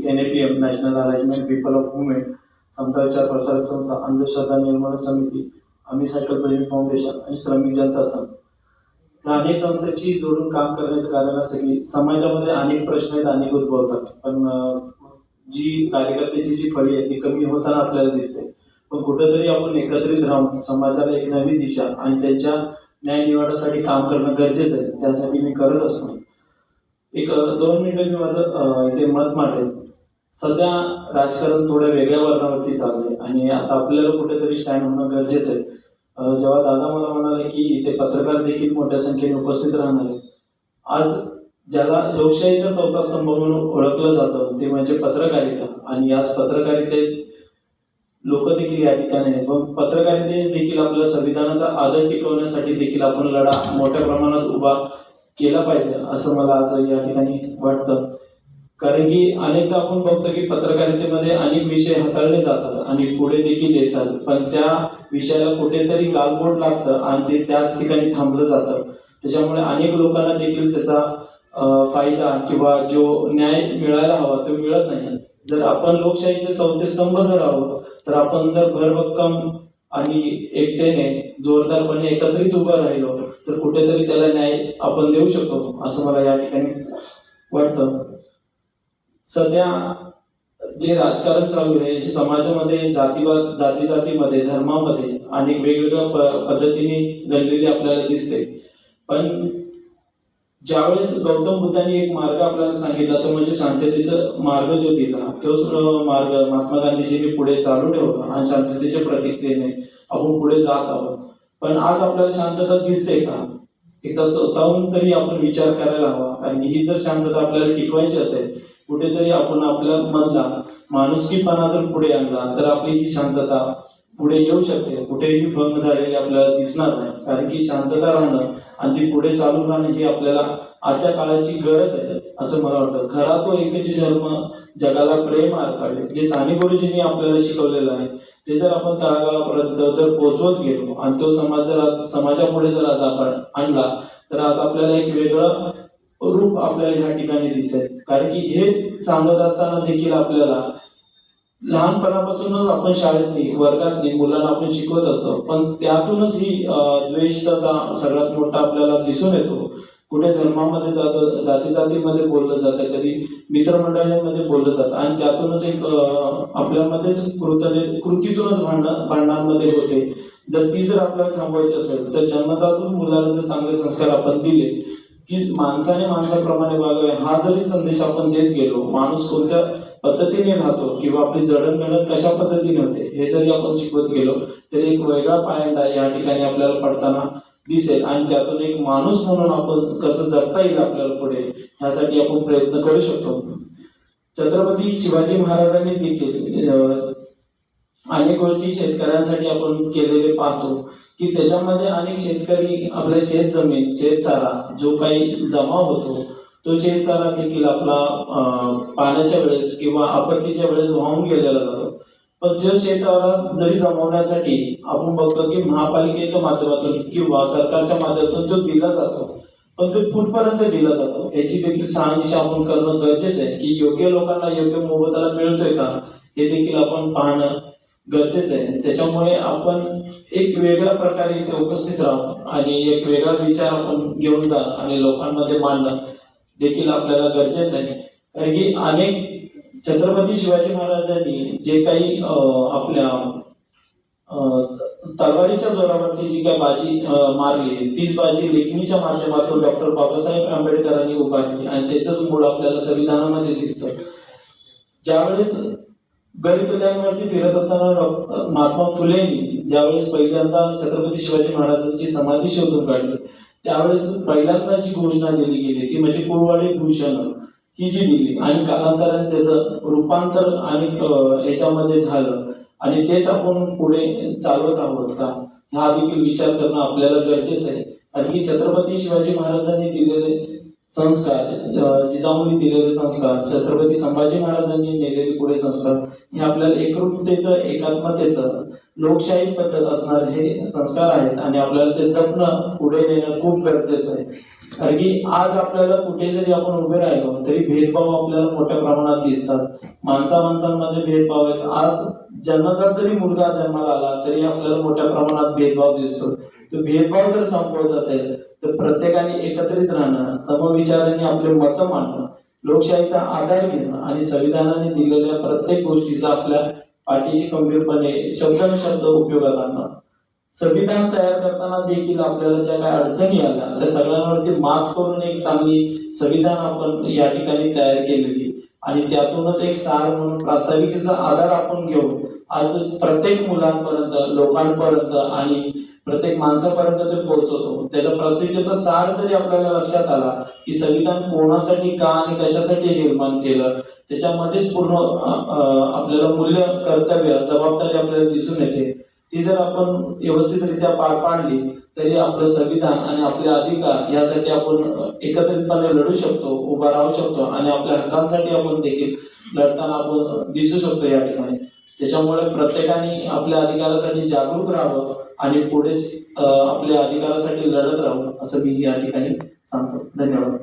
N A P F national arrangement people of movement समता विचार प्रसारक संस्था अंधश्रद्धा निर्मूलन समिती आम्ही सायकल प्रेमी फाउंडेशन आणि श्रमिक जनता संघ या अनेक संस्थेची जोडून काम करण्याचं कारण असं की समाजामध्ये अनेक प्रश्न आहेत अनेक उद्भवतात. पण जी कार्यकर्त्याची जी फळी आहे ती कमी होताना आपल्याला दिसते. पण कुठेतरी आपण एकत्रित राहून समाजाला एक नवी दिशा आणि त्यांच्या न्याय निवाडासाठी काम करणं गरजेचं आहे. त्यासाठी मी करत असतो. एक दोन मिनिटं मी माझं इथे मत मांडेल सध्या राजकारण थोड्या वेगळ्या वर्णावरती चाललंय आणि आता आपल्याला कुठेतरी स्टँड होणं गरजेचं आहे. जेव्हा दादा मला म्हणाले की इथे पत्रकार देखील मोठ्या संख्येने उपस्थित राहणार आहे आज ज्याला लोकशाहीचा चौथा स्तंभ म्हणून ओळखलं जातं ते म्हणजे पत्रकारिता. आणि आज पत्रकारितेत लोक देखील या ठिकाणी आहेत. पण पत्रकारिते देखील आपल्या संविधानाचा आदर टिकवण्यासाठी देखील आपण लढा मोठ्या प्रमाणात उभा केलं पाहिजे असं मला आज या ठिकाणी वाटतं. कारण की अनेकदा आपण बघतो की पत्रकारितेमध्ये अनेक विषय हाताळले जातात आणि पुढे देखील येतात. पण त्या विषयाला कुठेतरी गालबोट लागतं आणि ते त्याच ठिकाणी थांबलं जातं. त्याच्यामुळे अनेक लोकांना देखील त्याचा फायदा किंवा जो न्याय मिळायला हवा तो मिळत नाही. जर आपण लोकशाहीचे चौथे स्तंभ जर आहोत तर आपण जर भरभक्कम आणि एकट्याने जोरदारपणे एकत्रित उभं राहिलो तर कुठेतरी त्याला न्याय आपण देऊ शकतो असं मला या ठिकाणी वाटतं. सध्या जे राजकारण चालू आहे जे समाजामध्ये जातीवाद जाती जातीमध्ये धर्मामध्ये अनेक वेगवेगळ्या प- पद्धतीने घडलेली आपल्याला दिसते. पण ज्यावेळेस गौतम बुद्धांनी एक मार्ग आपल्याला सांगितला तो म्हणजे शांततेचा मार्ग जो दिला तोच मार्ग महात्मा गांधीजींनी पुढे चालू ठेवला आणि शांततेच्या प्रतीकतेने आपण पुढे जात आहोत. पण आज आपल्याला शांतता दिसते का? एकदा स्वतःहून तरी आपण विचार करायला हवा. कारण की ही जर शांतता आपल्याला टिकवायची असेल कुठेतरी आपण आपल्या मधला माणुसकीपणा जर पुढे आणला तर आपली ही शांतता पुढे येऊ शकते. कुठेही भंग झालेली आपल्याला दिसणार नाही. कारण की शांतता राहणं आणि ती पुढे चालू राहणं ही आपल्याला आजच्या काळाची गरज आहे. असं मला वाटतं. खरा तो एकच जन्म जगाला प्रेम अर्पावे जे साने गुरुजींनी आपल्याला शिकवलेलं आहे ते जर आपण तळागाळापर्यंत जर पोहोचवत गेलो आणि तो समाज जर आज समाजापुढे जर आज आपण आणला तर आज आपल्याला एक वेगळं रूप आपल्याला ह्या ठिकाणी दिसेल. कारण की हे सांगत असताना देखील आपल्याला लहानपणापासूनच आपण शाळेतनी वर्गातनी मुलांना आपण शिकवत असतो. पण त्यातूनच ही द्वेषता सगळ्यात मोठा आपल्याला दिसून येतो. कुठे धर्मामध्ये जातं जाती जातीमध्ये बोललं जातं कधी मित्रमंडळांमध्ये बोललं जातं. आणि त्यातूनच एक आपल्यामध्येच कृतने कृतीतूनच भांडण भांडणांमध्ये होते. जर ती जर आपल्याला थांबवायची असेल तर जन्मतातून मुलाला जर चांगले संस्कार आपण दिले की माणसाने माणसाप्रमाणे वागावे हा जरी संदेश आपण देत गेलो माणूस कोणत्या पद्धतीने राहतो किंवा आपली जडणघडण कशा पद्धतीने होते हे जरी आपण शिकवत गेलो तरी एक वेगळा पायंडा या ठिकाणी आपल्याला पडताना दिसेल. आणि त्यातून एक माणूस म्हणून आपण कसं जगता येईल आपल्याला पुढे ह्यासाठी आपण प्रयत्न करू शकतो. छत्रपती शिवाजी महाराजांनी देखील अनेक गोष्टी शेतकऱ्यांसाठी आपण केलेले पाहतो की त्याच्यामध्ये अनेक शेतकरी आपल्या शेत जमीन शेतसारा जो काही जमा होतो तो शेतसारा देखील आपला पाण्याच्या वेळेस किंवा आपत्तीच्या वेळेस वाहून गेलेला जातो. पण जो शेताला जरी जमवण्यासाठी आपण बघतो की महापालिकेच्या माध्यमातून किंवा सरकारच्या माध्यमातून तो दिला जातो पण तो कुठपर्यंत दिला जातो याची देखील शहानिशा आपण करणं गरजेचं आहे की योग्य लोकांना योग्य मोबदला मिळतोय का हे देखील आपण पाहणं गरजेचं आहे. त्याच्यामुळे आपण एक वेगळ्या प्रकारे इथे उपस्थित राहू आणि एक वेगळा विचार आपण घेऊन जा आणि लोकांमध्ये मांडणं देखील आपल्याला गरजेचं आहे. कारण की अनेक छत्रपती शिवाजी महाराजांनी जे काही आपल्या तलवारीच्या जोरावरती जी काही बाजी मारली तीच बाजी लेखणीच्या माध्यमातून डॉक्टर बाबासाहेब आंबेडकरांनी उभारली आणि त्याचंच मूळ आपल्याला संविधानामध्ये दिसतं. ज्यावेळेस गड फिरत असताना डॉक्टर महात्मा फुलेंनी ज्यावेळेस पहिल्यांदा छत्रपती शिवाजी महाराजांची समाधी शोधून काढली त्यावेळेस पहिल्यांदा जी घोषणा दिली गेली ती म्हणजे कुळवाडी भूषण ही जी दिली आणि कालांतराने त्याचं रूपांतर आणि याच्यामध्ये झालं. आणि तेच आपण पुढे चालवत आहोत का? हा देखील विचार करणं आपल्याला गरजेचं आहे. कारण की छत्रपती शिवाजी महाराजांनी दिलेले संस्कार अं, जिजाऊंनी दिलेले संस्कार छत्रपती संभाजी महाराजांनी नेलेले पुढे संस्कार हे आपल्याला एकरूपतेचं एकात्मतेचं लोकशाही पद्धत असणार हे संस्कार आहेत आणि आपल्याला ते जपणं पुढे नेणं खूप गरजेचं आहे. कारण की आज आपल्याला कुठे जरी आपण उभे राहिलो तरी भेदभाव आपल्याला मोठ्या प्रमाणात दिसतात. माणसा माणसांमध्ये भेदभाव आहेत. आज जन्माचा जरी मुलगा जन्माला आला तरी आपल्याला मोठ्या प्रमाणात भेदभाव दिसतो. तो भेदभाव जर संपवत असेल तर प्रत्येकाने एकत्रित राहणं समविचाराने आपले मतं मांडणं लोकशाहीचा आधार घेणं आणि संविधानाने दिलेल्या प्रत्येक गोष्टीचा आपल्या पाठीशी खंबीरपणे शब्द शब्द उपयोगात आणणं. संविधान तयार करताना देखील आपल्याला ज्या काही अडचणी आल्या त्या सगळ्यांवरती मात करून एक चांगली संविधान आपण या ठिकाणी तयार केलेली. आणि त्यातूनच एक सार म्हणून प्रास्ताविकेचा आधार आपण घेऊन आज प्रत्येक मुलांपर्यंत लोकांपर्यंत आणि प्रत्येक माणसापर्यंत ते पोहोचवतो. त्याच्या प्रास्ताविकेचा सार जरी आपल्याला लक्षात आला की संविधान कोणासाठी का आणि कशासाठी निर्माण केलं त्याच्यामध्येच पूर्ण आपल्याला मूल्य कर्तव्य जबाबदारी आपल्याला दिसून येते. ती जर आपण व्यवस्थितरित्या पार पाडली तरी आपलं संविधान आणि आपले अधिकार यासाठी आपण एकत्रितपणे लढू शकतो उभा राहू शकतो आणि आपल्या हक्कांसाठी आपण देखील लढताना आपण दिसू शकतो या ठिकाणी. त्याच्यामुळे प्रत्येकाने आपल्या अधिकारासाठी जागरूक राहावं आणि पुढे आपल्या अधिकारासाठी लढत राहावं असं मी या ठिकाणी सांगतो. धन्यवाद.